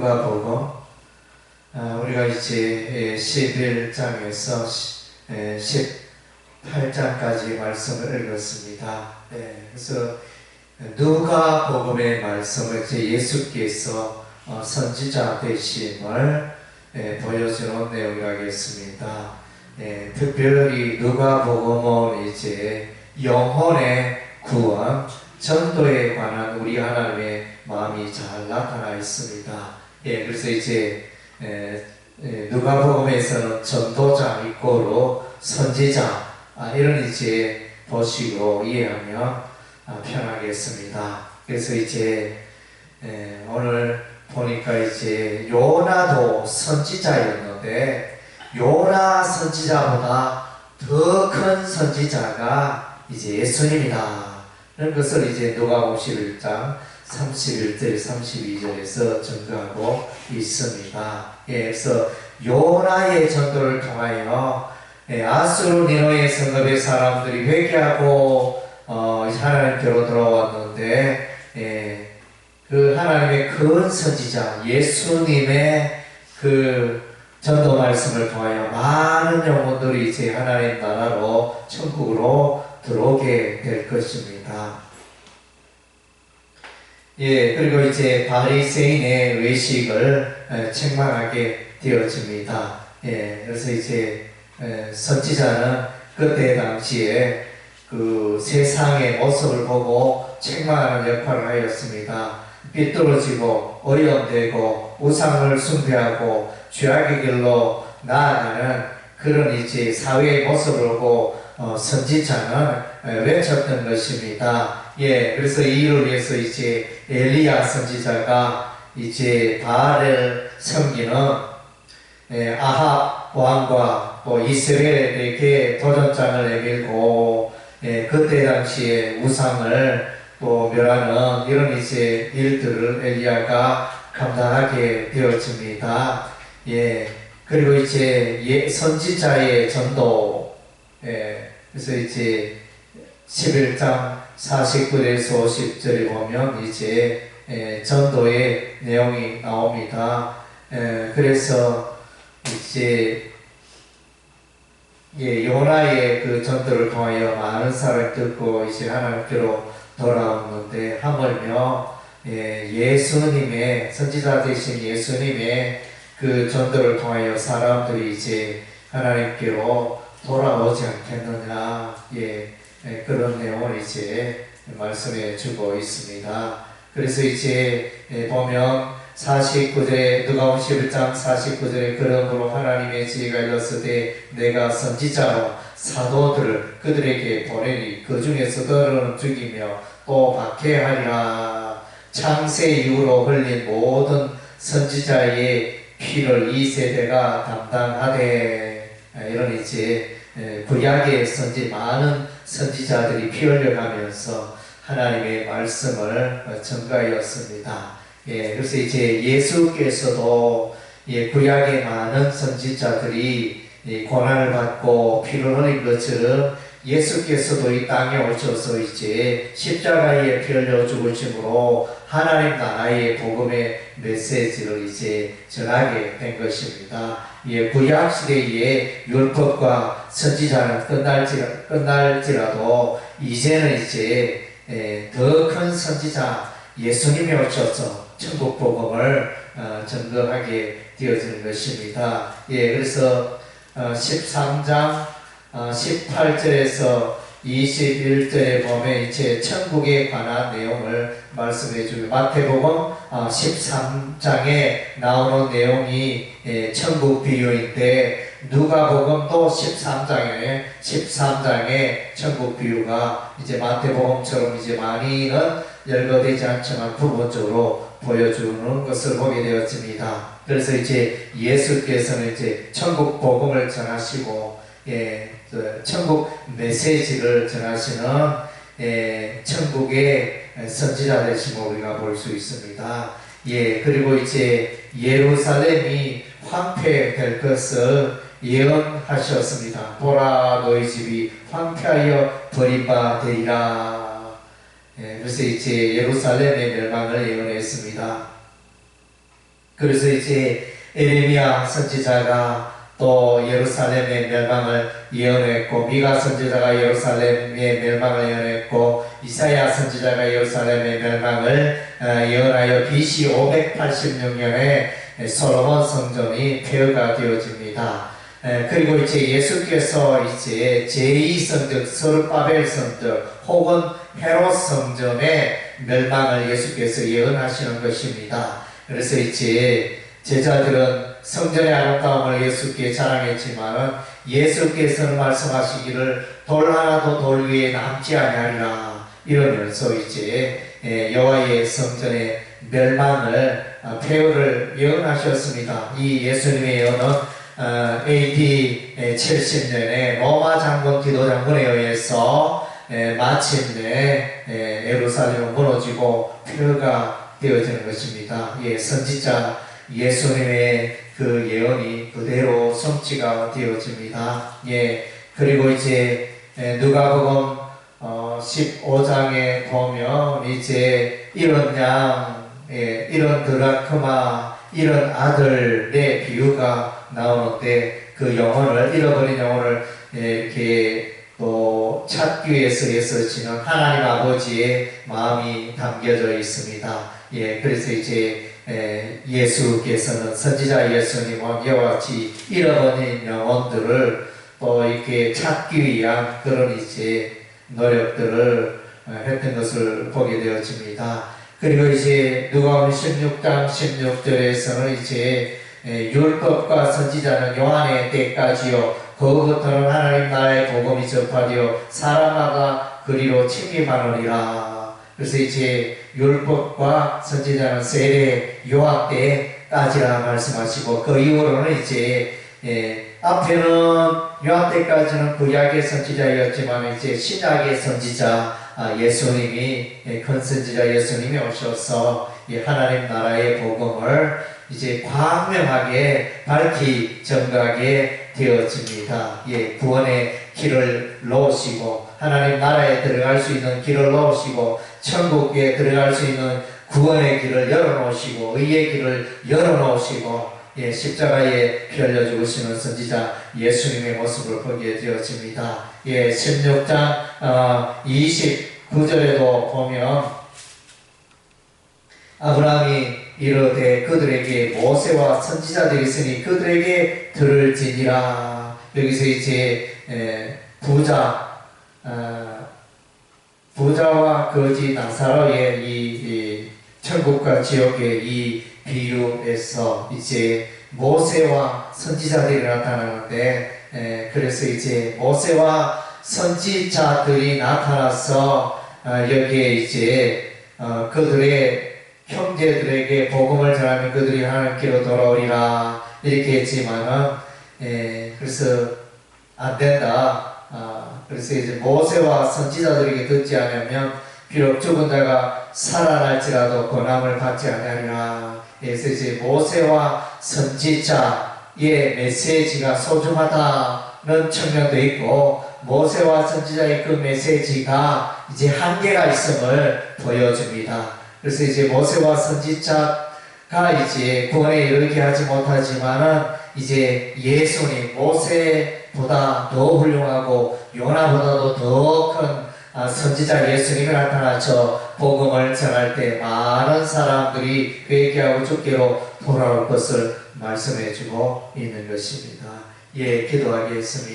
누가복음 아, 우리가 이제 11장에서 18장까지 말씀을 읽었습니다. 네, 그래서 누가 복음의 말씀을 이제 예수께서 어, 선지자 되심을 예, 보여주는 내용이라겠습니다. 예, 특별히 누가 복음은 이제 영혼의 구원, 전도에 관한 우리 하나님의 마음이 잘 나타나 있습니다. 예, 그래서 이제 에, 에, 누가복음에서는 전도자 이꼬로 선지자 아, 이런 이제 보시고 이해하면 아, 편하겠습니다. 그래서 이제 에, 오늘 보니까 이제 요나도 선지자였는데 요나 선지자보다 더 큰 선지자가 이제 예수님이다. 그런 것을 이제 누가복음 11장 31절 32절에서 증거하고 있습니다. 예, 그래서 요나의 전도를 통하여 예, 아수르 니노의 성읍의 사람들이 회개하고 어, 하나님께로 돌아왔는데 예, 그 하나님의 큰 선지자 예수님의 그 전도 말씀을 통하여 많은 영혼들이 이제 하나님 나라로 천국으로 들어오게 될 것입니다. 예, 그리고 이제 바리새인의 외식을 책망하게 되어집니다. 예, 그래서 이제 선지자는 그때 당시에 그 세상의 모습을 보고 책망하는 역할을 하였습니다. 삐뚤어지고 어려움되고 우상을 숭배하고 죄악의 길로 나아가는 그런 이제 사회의 모습을 보고 어, 선지자는 외쳤던 것입니다. 예, 그래서 이를 위해서 이제 엘리야 선지자가 이제 바알을 섬기는 예, 아합 왕과 또 이스라엘에게 도전장을 내밀고 예, 그때 당시에 우상을 또 멸하는 이런 이제 일들을 엘리야가 감당하게 되어집니다. 예, 그리고 이제 예, 선지자의 전도, 예, 그래서 이제 11장 49절에서 50절에 보면 이제 에, 전도의 내용이 나옵니다. 에, 그래서 이제 예, 요나의 그 전도를 통하여 많은 사람이 듣고 이제 하나님께로 돌아오는데 하물며 예, 예수님의 선지자 되신 예수님의 그 전도를 통하여 사람들이 이제 하나님께로 돌아오지 않겠느냐. 예, 예, 그런 내용을 이제 말씀해 주고 있습니다. 그래서 이제 예, 보면 49절에 누가복음 11장 49절에 그러므로 하나님의 지혜가 일렀을 때 내가 선지자로 사도들을 그들에게 보내니 그 중에서 너를 죽이며 또 박해하리라 창세 이후로 흘린 모든 선지자의 피를 이 세대가 담당하되 이런 이제 구약의 선지 많은 선지자들이 피 흘려가면서 하나님의 말씀을 전가하였습니다. 예, 그래서 이제 예수께서도 예, 구약의 많은 선지자들이 예, 고난을 받고 피를 흘린 것처럼 예수께서도 이 땅에 오셔서 이제 십자가에 피 흘려 죽으심으로 하나님 나라의 복음의 메시지를 이제 전하게 된 것입니다. 예, 구약 시대의 율법과 선지자는 끝날지, 끝날지라도 이제는 이제 예, 더큰 선지자 예수님이 오셔서 천국 복음을 어, 전거하게 되어지는 것입니다. 예, 그래서 어, 13장 어, 18절에서 21절에 보면 이제 천국에 관한 내용을 말씀해 주고 마태복음 13장에 어, 나오는 내용이 예, 천국 비유인데 누가복음도 13장에 13장에 천국 비유가 이제 마태복음처럼 이제 많이는 열거되지 않지만 부분적으로 보여주는 것을 보게 되었습니다. 그래서 이제 예수께서는 이제 천국 복음을 전하시고 예, 그 천국 메시지를 전하시는 예, 천국의 선지자 되심을 우리가 볼 수 있습니다. 예, 그리고 이제 예루살렘이 황폐될 것을 예언하셨습니다. 보라 너희 집이 황폐하여 버림받으리라. 예, 그래서 이제 예루살렘의 멸망을 예언했습니다. 그래서 이제 에레미야 선지자가 또 예루살렘의 멸망을 예언했고 미가 선지자가 예루살렘의 멸망을 예언했고 이사야 선지자가 예루살렘의 멸망을 어, 예언하여 BC 586년에 솔로몬 성전이 폐허가 되어집니다. 에, 그리고 이제 예수께서 이제 제2성전, 서르바벨 성전 혹은 헤롯 성전의 멸망을 예수께서 예언하시는 것입니다. 그래서 이제 제자들은 성전의 아름다움을 예수께 자랑했지만은 예수께서는 말씀하시기를 돌 하나도 돌 위에 남지 아니하리라 이러면서 이제 에, 여호와의 성전의 멸망을 아, 폐허를 예언하셨습니다. 이 예수님의 예언은 어, AD 70년에 로마 장군 디도 장군에 의해서 에, 마침내 에, 예루살렘은 무너지고 폐허가 되어지는 것입니다. 예, 선지자 예수님의 그 예언이 그대로 성취가 되어집니다. 예, 그리고 이제 에, 누가복음 어, 15장에 보면 이제 이런 양, 예, 이런 드라크마, 이런 아들의 비유가 나오는데 그 영혼을 잃어버린 영혼을 예, 이렇게 또 찾기 위해서 애써지는 하나님 아버지의 마음이 담겨져 있습니다. 예, 그래서 이제 에, 예수께서는 선지자 예수님과 같이 잃어버린 영혼들을 또 이렇게 찾기 위한 그런 이제 노력들을 어, 했던 것을 보게 되어집니다. 그리고 이제 누가복음 16장 16절에서는 이제 에, 율법과 선지자는 요한의 때까지요. 그부터는 하나님 나라의 복음이 전파되어 사람마다 그리로 침입하느니라. 그래서 이제 율법과 선지자는 세례 요한 때까지라 말씀하시고 그 이후로는 이제 예, 앞에는 요한 때까지는 구약의 선지자였지만 이제 신약의 선지자 아, 예수님이 예, 큰 선지자 예수님이 오셔서 이 하나님 나라의 복음을 이제 광명하게 밝히 전가하게 되어집니다. 예, 구원의 길을 놓으시고 하나님 나라에 들어갈 수 있는 길을 놓으시고 천국에 들어갈 수 있는 구원의 길을 열어놓으시고 의의 길을 열어놓으시고 예, 십자가에 피 흘려 죽으시는 선지자 예수님의 모습을 보게 되어집니다. 예, 16장 어, 29절에도 보면 아브라함이 이르되 그들에게 모세와 선지자들이 있으니 그들에게 들을지니라 여기서 이제 에, 부자 어, 부자와 거지 나사로의 이, 이 천국과 지옥의 이 비유에서 이제 모세와 선지자들이 나타나는데 에, 그래서 이제 모세와 선지자들이 나타나서 어, 여기에 이제 어, 그들의 형제들에게 복음을 전하면 그들이 하나님께로 돌아오리라 이렇게 했지만은 에, 그래서 안 된다. 아, 그래서 이제 모세와 선지자들에게 듣지 않으면 비록 죽은 자가 살아날지라도 권함을 받지 아니하리라. 그래서 이제 모세와 선지자의 메시지가 소중하다는 측면도 있고 모세와 선지자의 그 메시지가 이제 한계가 있음을 보여줍니다. 그래서 이제 모세와 선지자가 이제 구원에 이르게 하지 못하지만은 이제 예수님 모세보다 더 훌륭하고 요나보다도 더큰 아, 선지자 예수님이 나타나서 복음을 전할 때 많은 사람들이 회개하고 죽게로 돌아올 것을 말씀해주고 있는 것입니다. 예, 기도하겠습니다.